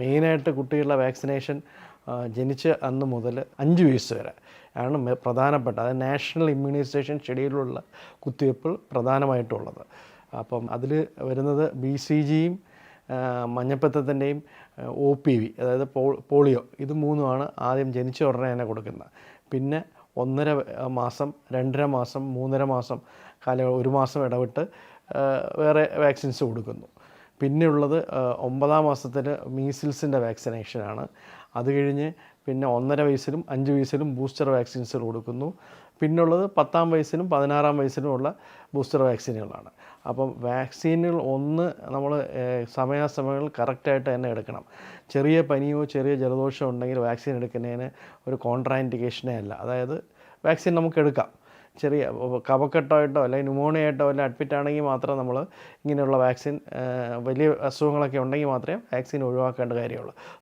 മെയിനായിട്ട് കുട്ടികളുടെ വാക്സിനേഷൻ ജനിച്ച് അന്ന് മുതൽ അഞ്ച് വയസ്സ് വരെ ആണ് പ്രധാനപ്പെട്ട അതായത് നാഷണൽ ഇമ്മ്യൂണൈസേഷൻ ഷെഡ്യൂളിലുള്ള കുത്തിവയ്പ്പ് പ്രധാനമായിട്ടുള്ളത്. അപ്പം അതിൽ വരുന്നത് ബി സി ജിയും മഞ്ഞപ്പത്തത്തിന്റെയും ഒ പി വി അതായത് പോളിയോ ഇത് മൂന്നുമാണ് ആദ്യം ജനിച്ച ഉടനെ തന്നെ കൊടുക്കുന്നത്. പിന്നെ ഒന്നര മാസം രണ്ടര മാസം മൂന്നര മാസം കാല ഒരു മാസം ഇടവിട്ട് വേറെ വാക്സിൻസ് കൊടുക്കുന്നു. പിന്നെയുള്ളത് ഒമ്പതാം മാസത്തിൽ മീസിൽസിന്റെ വാക്സിനേഷനാണ്. അത് കഴിഞ്ഞ് പിന്നെ ഒന്നര വയസ്സിലും അഞ്ച് വയസ്സിലും ബൂസ്റ്റർ വാക്സിൻസ് കൊടുക്കുന്നു. പിന്നുള്ളത് പത്താം വയസ്സിനും പതിനാറാം വയസ്സിനുമുള്ള ബൂസ്റ്റർ വാക്സിനുകളാണ്. അപ്പം വാക്സിനുകൾ ഒന്ന് നമ്മൾ സമയാസമയങ്ങളിൽ കറക്റ്റായിട്ട് തന്നെ എടുക്കണം. ചെറിയ പനിയോ ചെറിയ ജലദോഷമോ ഉണ്ടെങ്കിൽ വാക്സിൻ എടുക്കുന്നതിന് ഒരു കോൺട്രാൻഡിക്കേഷനേ അല്ല. അതായത് വാക്സിൻ നമുക്ക് എടുക്കാം. ചെറിയ കവക്കെട്ടായിട്ടോ അല്ലെങ്കിൽ ന്യൂമോണിയ ആയിട്ടോ അല്ലെങ്കിൽ അഡ്മിറ്റ് ആണെങ്കിൽ മാത്രം നമ്മൾ ഇങ്ങനെയുള്ള വാക്സിൻ വലിയ അസുഖങ്ങളൊക്കെ ഉണ്ടെങ്കിൽ മാത്രമേ വാക്സിൻ ഒഴിവാക്കേണ്ട കാര്യമുള്ളൂ.